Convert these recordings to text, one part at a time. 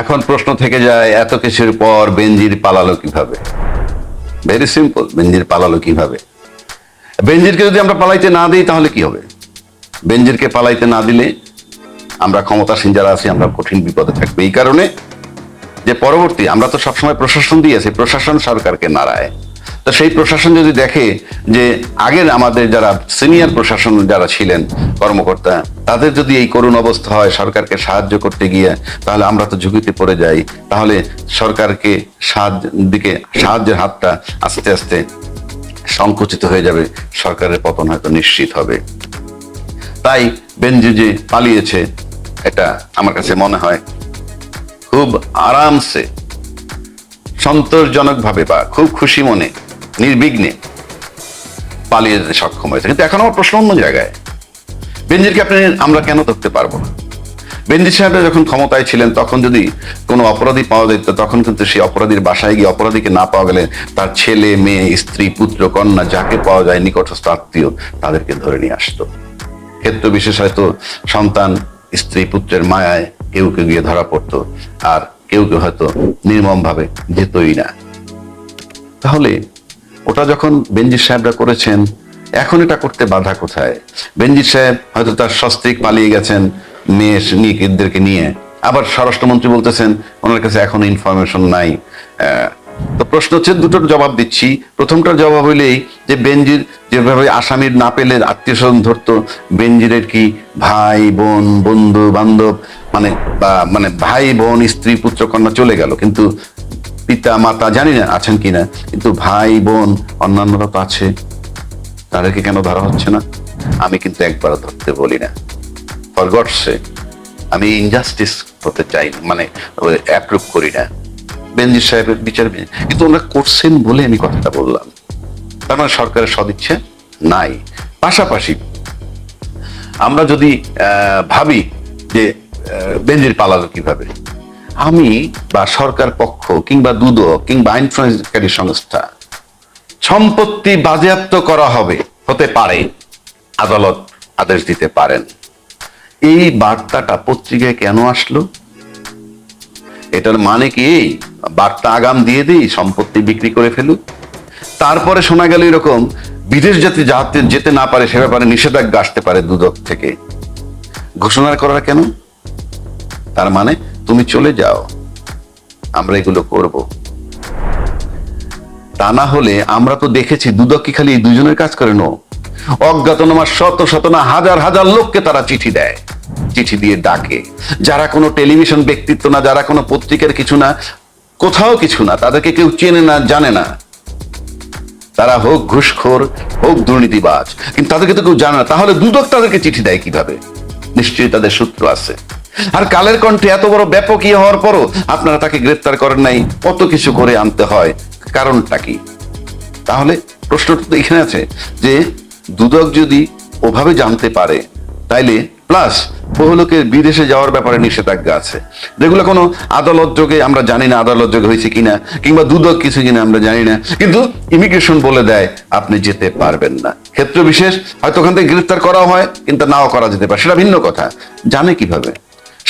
এখন প্রশ্ন থেকে যায়, এত কিছুর পর বেঞ্জির পালালো কীভাবে? ভেরি সিম্পল বেঞ্জির পালালো কীভাবে? বেঞ্জিরকে যদি আমরা পালাইতে না দিই, তাহলে কি হবে? বেঞ্জিরকে পালাইতে না দিলে আমরা ক্ষমতাসীন যারা আছি, আমরা কঠিন বিপদে থাকবে। এই কারণে যে পরবর্তী, আমরা তো সবসময় প্রশাসন দিয়েছি, প্রশাসন সরকারকে নাড়ায়। তো সেই প্রশাসন যদি দেখে যে আগের আমাদের যারা সিনিয়র প্রশাসন যারা ছিলেন কর্মকর্তা, তাদের যদি এই করুণ অবস্থা হয় সরকারকে সাহায্য করতে গিয়ে, তাহলে আমরা তো ঝুঁকিতে পড়ে যাই। তাহলে সরকারকে সাহায্য দিকে, সাহায্যের হাতটা আস্তে আস্তে সংকুচিত হয়ে যাবে। সরকারের পতন হয়তো নিশ্চিত হবে। তাই বেনজি যে পালিয়েছে, এটা আমার কাছে মনে হয় খুব আরামসে সন্তোষজনক ভাবে বা খুব খুশি মনে নির্বিঘ্নে পালিয়ে যেতে সক্ষম হয়েছে। কিন্তু এখন আমার প্রশ্ন অন্য জায়গায়। বেনজিরকে আপনি আমরা কেন ধরতে পারব না? বেনজির সাহেব যখন ক্ষমতায় ছিলেন, তখন যদি কোনো অপরাধী পাওয়া যেত, তখন কিন্তু সেই অপরাধীর বাসায় গিয়ে অপরাধীকে না পাওয়া গেলে তার ছেলে, মেয়ে, স্ত্রী, পুত্র, কন্যা, যাকে পাওয়া যায় নিকটস্থ আত্মীয় তাদেরকে ধরে নিয়ে আসতো। ক্ষেত্র বিশেষ হয়তো সন্তান, স্ত্রী, পুত্রের মায়ায় কেউ কেউ গিয়ে ধরা পড়তো, আর কেউ কেউ হয়তো নির্মম ভাবে যেতই না। তাহলে ওটা যখন বেনজির সাহেবরা করেছেন, এখন এটা করতে বাধা কোথায়? বেনজির সাহেব হয়তো তার সস্ত্রিক পালিয়ে গেছেন মেয়ে নিয়েদেরকে নিয়ে। আবার স্বরাষ্ট্রমন্ত্রী বলতেছেন, ওনার কাছে এখন ইনফরমেশন নাই। তো প্রশ্ন হচ্ছে, দুটোর জবাব দিচ্ছি। প্রথমটার জবাব হইলেই যে বেনজির যেভাবে আসামির না পেলে আত্মীয় স্বজন ধরতো, বেনজিরের কি ভাই, বোন, বন্ধু, বান্ধব মানে বা মানে ভাই, বোন, স্ত্রী পুত্র কন্যা চলে গেল। কিন্তু পিতা মাতা জানি না আছেন কিনা কিন্তু ভাই বোন অন্যান্যরা তো আছে। তাদেরকে কেন ধরা হচ্ছে না? আমি কিন্তু একবার ধরতে বলি না। ফর গডসে আমি ইনজাস্টিস হতে চাই না, মানে অ্যাপ্রুভ করি না। বেনজির সাহেবের বিচার কিন্তু ওনারা করছেন বলে আমি কথাটা বললাম। তার মানে সরকারের সদিচ্ছে নাই। পাশাপাশি আমরা যদি ভাবি যে আহ, বেনজির পালালো কীভাবে? আমি বা সরকার পক্ষ কিংবা দুদক কিংবা আইন প্রয়োগকারী সংস্থা সম্পত্তি বাজেয়াপ্ত করা হবে, হতে পারে, আদালত আদেশ দিতে পারেন। এই বার্তাটা পত্রিকায় কেন আসলো? এটার মানে কি এই? বার্তা আগাম দিয়ে দিই, সম্পত্তি বিক্রি করে ফেলুক। তারপরে শোনা গেল এরকম, বিদেশ যাতে যাতে যেতে না পারে সে ব্যাপারে নিষেধাজ্ঞা আসতে পারে দুদক থেকে। ঘোষণা করা কেন? তার মানে তুমি চলে যাও। আমরা এগুলো করব। তা না হলে আমরা তো দেখেছি দুদক কি খালি এই দুজনের কাজ করে, নো। অজ্ঞাতনামা শত শত না হাজার হাজার লোককে তারা চিঠি দেয়। চিঠি দিয়ে ডাকে। যারা কোনো টেলিভিশন ব্যক্তিত্ব না, যারা কোনো পত্রিকার কিছু না, কোথাও কিছু না, তাদেরকে কেউ চেনে না, জানে না। তারা হোক ঘুষখোর, হোক দুর্নীতিবাজ, কিন্তু তাদেরকে তো কেউ জানে না। তাহলে দুদক তাদেরকে চিঠি দেয় কীভাবে? নিশ্চয়ই তাদের সূত্র আছে। আর কালের কণ্ঠে এত বড় ব্যাপক ইয়ে হওয়ার পরও আপনারা তাকে গ্রেফতার করেন নাই। কত কিছু করে আনতে হয়, কারণটা কি? তাহলে প্রশ্নটা তো এখানে আছে যে দুদক যদি ওভাবে জানতে পারে, তাইলে প্লাস বহু লোকের বিদেশে যাওয়ার ব্যাপারে নিষেধাজ্ঞা আছে। যেগুলো কোনো আদালত যোগে আমরা জানি না আদালত যোগে হয়েছে কিনা, কিংবা দুদক কিছু কিনা আমরা জানি না। কিন্তু ইমিগ্রেশন বলে দেয়, আপনি যেতে পারবেন না। ক্ষেত্র বিশেষ, হয়তো ওখান থেকে গ্রেফতার করা হয়, কিন্তু নাও করা যেতে পারে। সেটা ভিন্ন কথা। জানে কীভাবে?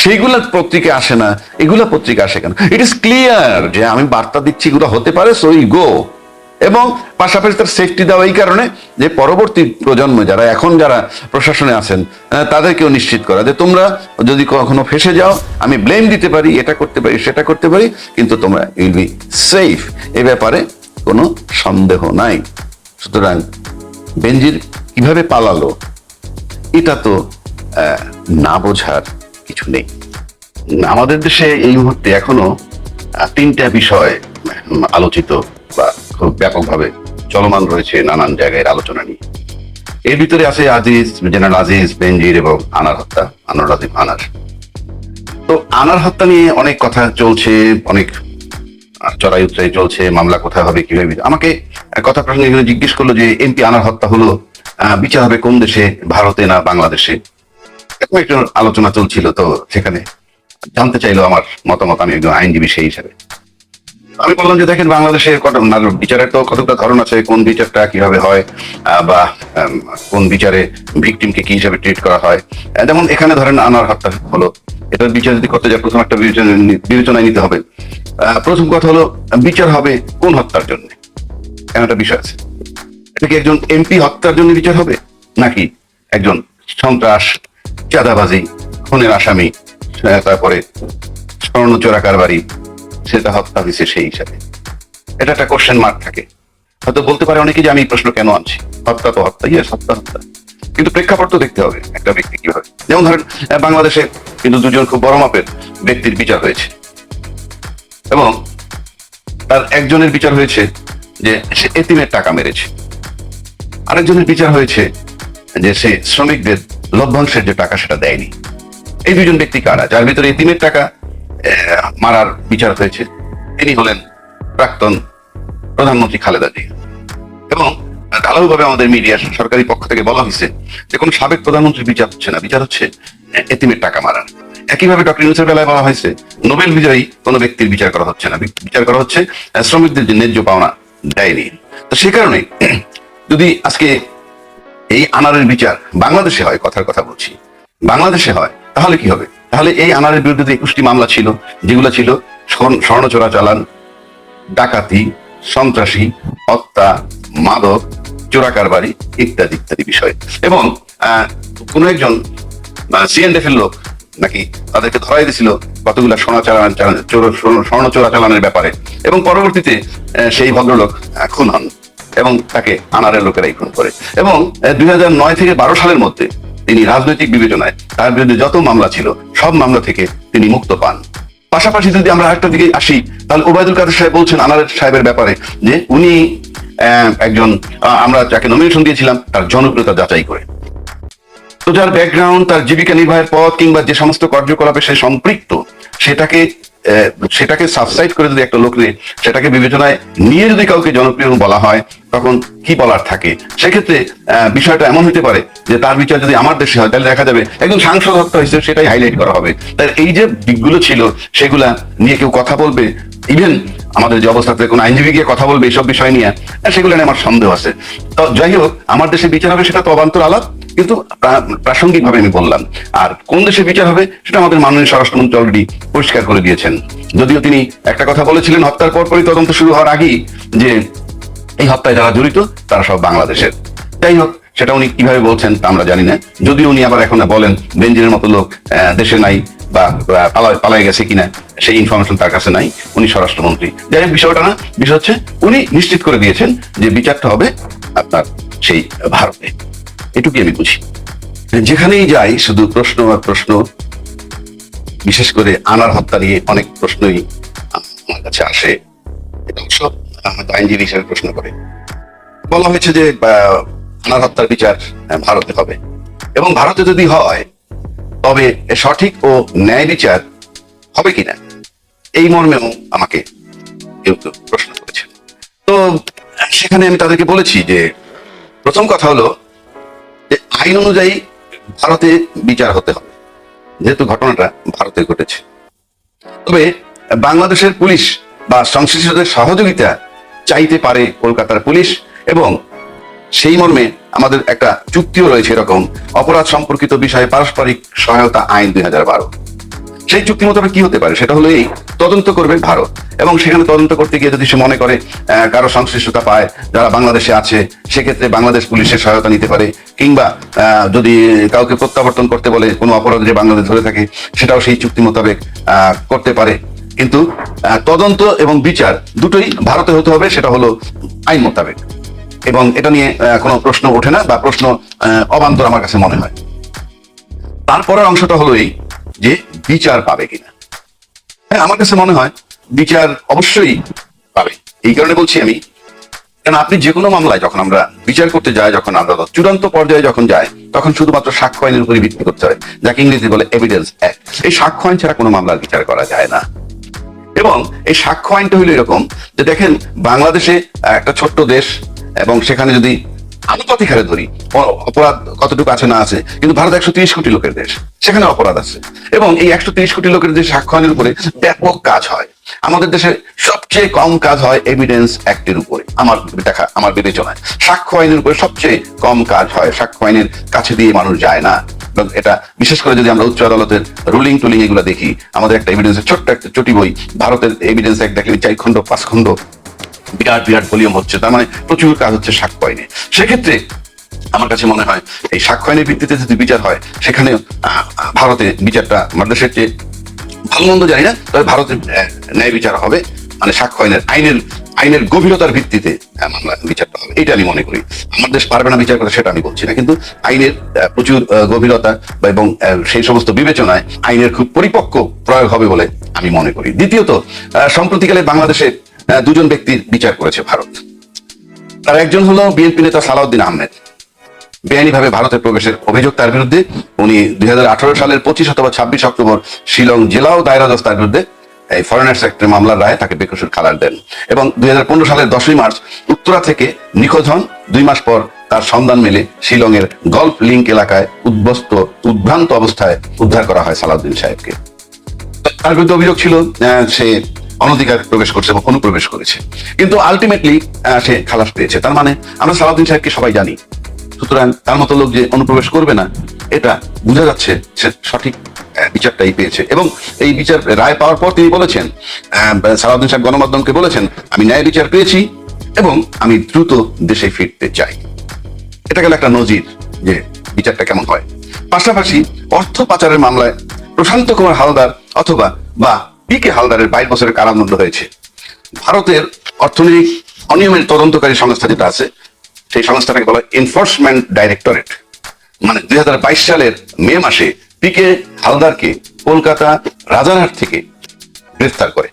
সেইগুলা পত্রিকা আসে না, এগুলা পত্রিকা আসে কেন? ইট ইস ক্লিয়ার যে আমি বার্তা দিচ্ছি, এগুলো হতে পারে সো ই গো এবং পাশাপাশি তার সেফটি দেওয়া এই কারণে যে পরবর্তী প্রজন্ম যারা, এখন যারা প্রশাসনে আছেন তাদেরকেও নিশ্চিত করা যে তোমরা যদি কখনো ফেসে যাও, আমি ব্লেম দিতে পারি, এটা করতে পারি, সেটা করতে পারি, কিন্তু তোমরা উইল বি সেফ এ ব্যাপারে কোনো সন্দেহ নাই। সুতরাং বেনজির কীভাবে পালালো, এটা তো না বোঝার কিছু নেই। আমাদের দেশে এই মুহূর্তে এখনও তিনটা বিষয় আলোচিত বা খুব ব্যাপকভাবে চলমান রয়েছে নানান জায়গায় আলোচনা নিয়ে। এর ভিতরে আছে আজিজ, জেনারেল আজিজ, বেনজির এবং আনার হত্যা, আনোয়ার আজিম আনার। তো আনার হত্যা নিয়ে অনেক কথা চলছে, অনেক চড়াই উচ্চাই চলছে, মামলা কোথায় হবে, কীভাবে আমাকে কথা প্রসঙ্গে জিজ্ঞেস করল যে, এমপি আনার হত্যা হলো বিচার হবে কোন দেশে, ভারতে না বাংলাদেশে? একটা আলোচনা চলছিল, তো সেখানে জানতে চাইলো আমার মতামত, আমি একজন আইনজীবী সেই হিসাবে। আমি বললাম যে দেখেন, বাংলাদেশে কত বিচারের তো কতটা ধরন আছে, কোন বিচারটা কীভাবে হয় বা কোন বিচারে ভিকটিমকে কি হিসাবে ট্রিট করা হয়। যেমন এখানে ধরেন আনার হত্যা হলো। এটার বিচার যদি করতে যায় প্রথম একটা বিবেচনায় নিতে হবে। প্রথম কথা হলো, বিচার হবে কোন হত্যার জন্য? এমন একটা বিষয় আছে। এটা কি একজন এমপি হত্যার জন্য বিচার হবে? নাকি একজন সন্ত্রাস চাঁদাবাজি, খুনের আসামি তারপরে স্বর্ণ চোরা কারবারি সেটা হত্যা হয়েছে সেই হিসাবে। এটা একটা কোশ্চেন মার্ক থাকে। হয়তো বলতে পারে অনেকে যে আমি প্রশ্ন কেন আনছি? হত্যা তো হত্যা ইয়ে হত্যা হত্যা। কিন্তু প্রেক্ষাপট তো দেখতে হবে একটা ব্যক্তি কীভাবে। যেমন ধরেন বাংলাদেশে কিন্তু দুজন খুব বড় মাপের ব্যক্তির বিচার হয়েছে। এবং তার একজনের বিচার হয়েছে যে সে এতিমের টাকা মেরেছে। আরেকজনের বিচার হয়েছে যে সে শ্রমিকদের লভ্যাংশের যে টাকা সেটা দেয়নি। এই দুজন ব্যক্তি কারা? যার ভিতরে এতিমের টাকা মারার বিচার হয়েছে, তিনি হলেন প্রাক্তন প্রধানমন্ত্রী খালেদা জিয়া। এবং ঢালাওভাবে আমাদের মিডিয়া, সরকারি পক্ষ থেকে বলা হয়েছে যে কোনো সাবেক প্রধানমন্ত্রীর বিচার হচ্ছে না। বিচার হচ্ছে এতিমের টাকা মারার। একইভাবে ডক্টর ইউনুসের বেলায় বলা হয়েছে, নোবেল বিজয়ী কোনো ব্যক্তির বিচার করা হচ্ছে না। বিচার করা হচ্ছে শ্রমিকদের যে ন্যায্য পাওনা দেয়নি। তো সে কারণে, যদি আজকে এই আনারের বিচার বাংলাদেশে হয়, কথার কথা বলছি। বাংলাদেশে হয়, তাহলে কি হবে? তাহলে এই আনারের বিরুদ্ধে যে একুশটি মামলা ছিল, যেগুলো ছিল স্বর্ণ স্বর্ণ চালান, ডাকাতি, সন্ত্রাসী, হত্যা, মাদক, চোরা কারবারি ইত্যাদি ইত্যাদি বিষয়। এবং কোনো একজন সিএনএফ এর লোক নাকি তাদেরকে ধরাই দিছিল কতগুলা সোনা চালান স্বর্ণ- চোরা চালানের ব্যাপারে। এবং পরবর্তীতে সেই ভদ্রলোক খুন হন এবং তাকে আনারের লোকেরাই খুন করে। এবং দুই নয় থেকে বারো সালের মধ্যে তিনি রাজনৈতিক বিবেচনায়, তার বিরুদ্ধে যত মামলা ছিল, সব মামলা থেকে তিনি মুক্ত পান। পাশাপাশি যদি আমরা আরেকটা দিকে আসি, তাহলে ওবায়দুল কাদের সাহেব বলছেন আনারের সাহেবের ব্যাপারে যে উনি একজন আমরা যাকে নমিনেশন দিয়েছিলাম, তার জনপ্রিয়তা যাচাই করে। তো যার ব্যাকগ্রাউন্ড তার জীবিকা নির্বাহের পথ কিংবা যে সমস্ত কার্যকলাপে সে সম্পৃক্ত, সেটাকে সেটাকে সাবসাইড করে যদি একটা লোক সেটাকে বিবেচনায় নিয়ে যদি কাউকে জনপ্রিয় বলা হয়, তখন কি বলার থাকে? সেক্ষেত্রে বিষয়টা এমন হতে পারে যে তার বিচার যদি আমার দেশে হয়, তাহলে দেখা যাবে একজন সাংসদ হত্যা হয়েছে সেটাই হাইলাইট করা হবে। তার এই যে দিকগুলো ছিল, সেগুলা নিয়ে কেউ কথা বলবে ইভেন আমাদের যে অবস্থাতে কোনো আইনজীবী গিয়ে কথা বলবে এইসব বিষয় নিয়ে সেগুলো নিয়ে আমার সন্দেহ আছে। তো যাই হোক, আমার দেশে বিচার হবে সেটা তো অবান্তর আলাপ, কিন্তু প্রাসঙ্গিক ভাবে আমি বললাম। আর কোন দেশে বিচার হবে সেটা আমাদের মাননীয় স্বরাষ্ট্রমন্ত্রী অলরেডি পরিষ্কার করে দিয়েছেন। যদিও তিনি একটা কথা বলেছিলেন, হত্যার পরপরই তদন্ত শুরু হওয়ার আগেই, যে এই হত্যায় যারা জড়িত, তারা সব বাংলাদেশের। যাই হোক, সেটা উনি কীভাবে বলছেন তা আমরা জানি না। যদিও উনি আবার এখন বলেন বেঞ্জিনের মতো লোক দেশে নাই বা পালায় গেছে কিনা, সেই ইনফরমেশন তার কাছে নাই, উনি স্বরাষ্ট্রমন্ত্রী। যাই হোক, বিষয়টা না, বিষয় হচ্ছে, উনি নিশ্চিত করে দিয়েছেন যে বিচারটা হবে আপনার সেই ভারতে। এটুকুই আমি বুঝি। যেখানেই যাই, শুধু প্রশ্ন আর প্রশ্ন, বিশেষ করে আনার হত্যা নিয়ে অনেক প্রশ্নই আমার কাছে আসে। এবং সব আইনজীবী হিসেবে প্রশ্ন করে। বলা হয়েছে যে আনার হত্যার বিচার ভারতে হবে। এবং ভারতে যদি হয় তবে সঠিক ও ন্যায় বিচার হবে কিনা? এই মর্মেও আমাকে কেউ কেউ প্রশ্ন করেছেন। তো, সেখানে আমি তাদেরকে বলেছি যে, প্রথম কথা হলো যে, আইন অনুযায়ী ভারতে বিচার হতে হবে। যেহেতু ঘটনাটা ভারতে ঘটেছে। তবে বাংলাদেশের পুলিশ বা সংশ্লিষ্টদের সহযোগিতা চাইতে পারে কলকাতার পুলিশ এবং সেই মর্মে আমাদের একটা চুক্তিও রয়েছে এরকম অপরাধ সম্পর্কিত বিষয়ে পারস্পরিক সহায়তা আইন দুই হাজার বারো। সেই চুক্তি মোতাবেক কি হতে পারে? সেটা হলো এই, তদন্ত করবে ভারত। এবং সেখানে তদন্ত করতে গিয়ে যদি সে মনে করে কারও সংশ্লিষ্টতা পায়, যারা বাংলাদেশে আছে, সেক্ষেত্রে বাংলাদেশ পুলিশের সহায়তা নিতে পারে। কিংবা যদি কাউকে প্রত্যাবর্তন করতে বলে কোনো অপরাধ যে বাংলাদেশ ধরে থাকে, সেটাও সেই চুক্তি মোতাবেক করতে পারে। কিন্তু তদন্ত এবং বিচার দুটোই ভারতে হতে হবে, সেটা হলো আইন মোতাবেক। এবং এটা নিয়ে কোনো প্রশ্ন ওঠে না বা প্রশ্ন অবান্তর আমার কাছে মনে হয়। তারপরের অংশটা হলো এই যে বিচার পাবে কিনা। হ্যাঁ আমার কাছে মনে হয় বিচার অবশ্যই পাবে। এই কারণে বলছি আমি কারণ আপনি যে কোনো মামলায় যখন আমরা বিচার করতে যাই, যখন আদালত চূড়ান্ত পর্যায়ে যখন যায় তখন শুধুমাত্র সাক্ষ্য আইনের উপরে ভিত্তি করতে হয়, যাকে ইংরেজি বলে এভিডেন্স অ্যাক্ট এই সাক্ষ্য আইন ছাড়া কোনো মামলার বিচার করা যায় না। এবং এই সাক্ষ্য আইনটা হলো এরকম যে দেখেন, বাংলাদেশে একটা ছোট্ট দেশ এবং সেখানে যদি আনুপাতিক হারে ধরি অপরাধ কতটুকু আছে না আছে, কিন্তু ভারত একশো তিরিশ কোটি লোকের দেশ, সেখানে অপরাধ আছে। এবং এই একশো তিরিশ কোটি লোকের দেশ সাক্ষ্য আইনের উপরে ব্যাপক কাজ হয়। আমাদের দেশে সবচেয়ে কম কাজ হয় এভিডেন্স অ্যাক্টের উপরে, আমার দেখা আমার বিবেচনায়। সাক্ষ্য আইনের উপরে সবচেয়ে কম কাজ হয় সাক্ষ্য আইনের কাছে দিয়ে মানুষ যায় না। এবং এটা বিশেষ করে যদি আমরা উচ্চ আদালতের রুলিং টুলিং এগুলো দেখি, আমাদের একটা এভিডেন্সের ছোট্ট একটা চটি বই, ভারতের এভিডেন্স অ্যাক্ট দেখলে চার খণ্ড পাঁচ খণ্ড বিরাট বিরাট ভলিউম হচ্ছে। তার মানে প্রচুর কাজ হচ্ছে সাক্ষ্য আইনে সেক্ষেত্রে আমার কাছে মনে হয়, এই সাক্ষ্য আইনের ভিত্তিতে যদি বিচার হয়, সেখানে ভারতে বিচারটা বাংলাদেশের চেয়ে ভালো মন্দ জানি না, তবে ভারতের ন্যায় বিচার হবে। মানে সাক্ষ্য আইনের আইনের আইনের গভীরতার ভিত্তিতে মামলা বিচারটা হবে। এটা আমি মনে করি। আমার দেশ পারবে না বিচার করতে সেটা আমি বলছি না। কিন্তু আইনের প্রচুর গভীরতা এবং সেই সমস্ত বিবেচনায় আইনের খুব পরিপক্ক প্রয়োগ হবে বলে আমি মনে করি। দ্বিতীয়ত সম্প্রতিকালে বাংলাদেশে দুজন ব্যক্তির বিচার করেছে ভারত। তার একজন হলো বিএনপি নেতা সালাউদ্দিন আহমেদ। বেআইনিভাবে ভারতে প্রবেশের অভিযোগ তার বিরুদ্ধে। উনি দুই সালের পঁচিশ অথবা ছাব্বিশ অক্টোবর শিলং জেলা ও দায়রা জজ তার বিরুদ্ধে এই ফরেনার্স অ্যাক্টের মামলার রায় তাকে বেকসুর খালার দেন। এবং দুই হাজার পনেরো সালের দশই মার্চ উত্তরা থেকে নিখোঁজ হন। দুই মাস পর তার সন্ধান মেলে শিলংয়ের গল্ফ লিঙ্ক এলাকায় উদ্বস্ত, উদ্ভ্রান্ত অবস্থায় উদ্ধার করা হয় সালাউদ্দিন সাহেবকে। তার বিরুদ্ধে অভিযোগ ছিল সে অনধিকার প্রবেশ করছে এবং অনুপ্রবেশ করেছে। কিন্তু আলটিমেটলি সে খালাস পেয়েছে। তার মানে আমরা সালাউদ্দিন সাহেবকে সবাই জানি। সুতরাং তার মতো লোক যে অনুপ্রবেশ করবে না, এটা বোঝা যাচ্ছে সে সঠিক বিচারটাই পেয়েছে। এবং এই বিচার রায় পাওয়ার পর তিনি বলেছেন সালাউদ্দিন সাহেব গণমাধ্যমকে বলেছেন, আমি ন্যায় বিচার পেয়েছি এবং আমি দ্রুত দেশে ফিরতে চাই। এটা গেল একটা নজির যে বিচারটা কেমন হয়। পাশাপাশি অর্থ পাচারের মামলায় প্রশান্ত কুমার হালদার অথবা বা পি কে হালদারের বাইশ বছরের কারাদণ্ড হয়েছে। ভারতের অর্থনৈতিক অনিয়মের তদন্তকারী সংস্থা যেটা আছে, সেই সংস্থাটাকে বলা এনফোর্সমেন্ট ডাইরেক্টরেট মানে দুই হাজার বাইশ সালের মে মাসে পি কে হালদারকে কলকাতা রাজারহাট থেকে গ্রেফতার করে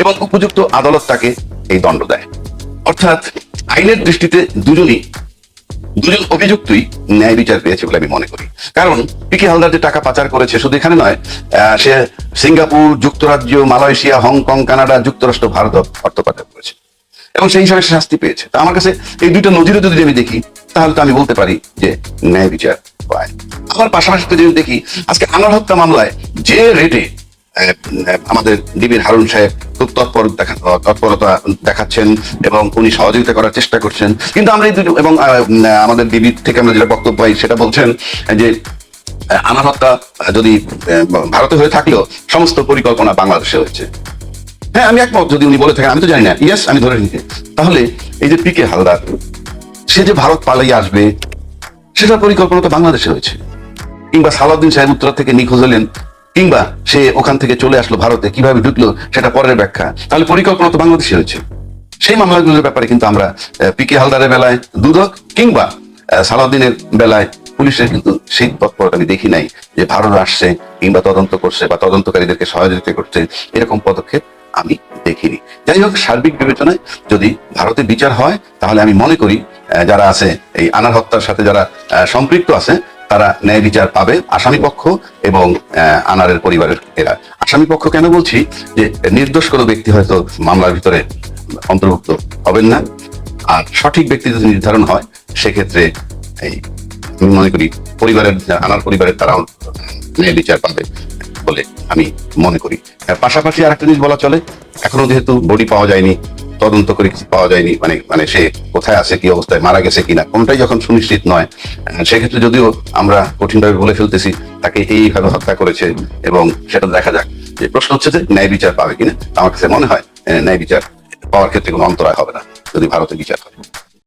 এবং উপযুক্ত আদালত তাকে এই দণ্ড দেয়। অর্থাৎ আইনের দৃষ্টিতে দুজনই দুজন অভিযুক্তই ন্যায় বিচার পেয়েছে বলে আমি মনে করি। কারণ পিকে হালদার যে টাকা পাচার করেছে শুধু এখানে নয় সে সিঙ্গাপুর, যুক্তরাজ্য, মালয়েশিয়া, হংকং, কানাডা, যুক্তরাষ্ট্র, ভারত অর্থ পাচার করেছে। এবং সেই হিসাবে শাস্তি পেয়েছে। তা আমার কাছে এই দুইটা নজিরও যদি আমি দেখি, তাহলে তো আমি বলতে পারি যে ন্যায় বিচার পায়। আমার পাশাপাশি যদি দেখি, আজকে আনার হত্যা মামলায় যে রেটে আমাদের ডিবির হারুন সাহেব খুব তৎপর তৎপরতা দেখাচ্ছেন এবং উনি সহযোগিতা করার চেষ্টা করছেন। কিন্তু আমরা এই দুটো এবং আমাদের ডিবির থেকে আমরা যেটা বক্তব্য পাই সেটা বলছেন যে আনার হত্যা যদি ভারতে হয়ে থাকলেও সমস্ত পরিকল্পনা বাংলাদেশে হয়েছে। হ্যাঁ আমি একমত, যদি উনি বলে থাকেন, আমি তো জানি না। ইয়েস আমি ধরে নিতে তাহলে এই যে পিকে হালদার, সে যে ভারত পালিয়ে আসবে, সেটার পরিকল্পনা তো বাংলাদেশে হয়েছে। কিংবা সালাউদ্দিন সাহেব উত্তরা থেকে নিখোঁজ হলেন কিংবা সে ওখান থেকে চলে আসলো ভারতে, কীভাবে ঢুকলো সেটা পরের ব্যাখ্যা। তাহলে পরিকল্পনা তো বাংলাদেশে হয়েছে। সেই মামলাগুলোর ব্যাপারে কিন্তু আমরা পিকে হালদারের বেলায় দুদক কিংবা সালাউদ্দিনের বেলায় পুলিশের কিন্তু সেই তৎপরতা আমি দেখি নাই, যে ভারত আসছে কিংবা তদন্ত করছে বা তদন্তকারীদেরকে সহযোগিতা করছে, এরকম পদক্ষেপ আমি দেখিনি। যাই হোক, সার্বিক বিবেচনায় যদি ভারতে বিচার হয়, তাহলে আমি মনে করি যারা আছে, এই আনার হত্যার সাথে যারা সম্পৃক্ত আছে তারা ন্যায় বিচার পাবে আসামি পক্ষ এবং আনারের পরিবারের এরা। আসামি পক্ষ কেন বলছি যে নির্দোষ কোনো ব্যক্তি হয়তো মামলার ভিতরে অন্তর্ভুক্ত হবেন না। আর সঠিক ব্যক্তি যদি নির্ধারণ হয়, সেক্ষেত্রে এই মনে করি পরিবারের, আনার পরিবারের তারাও ন্যায় বিচার পাবে বলে আমি মনে করি। আর পাশাপাশি আরেকটা জিনিস বলা চলে, এখনও যেহেতু বডি পাওয়া যায়নি তদন্ত করে কিছু পাওয়া যায়নি মানে মানে সে কোথায় আছে, কি অবস্থায় মারা গেছে কিনা, কোনটাই যখন সুনিশ্চিত নয় সেক্ষেত্রে যদিও আমরা কঠিনভাবে বলে ফেলতেছি, তাকে এইভাবে হত্যা করেছে এবং সেটা দেখা যাক। যে প্রশ্ন হচ্ছে যে, ন্যায় বিচার পাবে কিনা? আমার কাছে মনে হয় ন্যায় বিচার পাওয়ার ক্ষেত্রে কোনো অন্তরায় হবে না, যদি ভারতে বিচার হয়।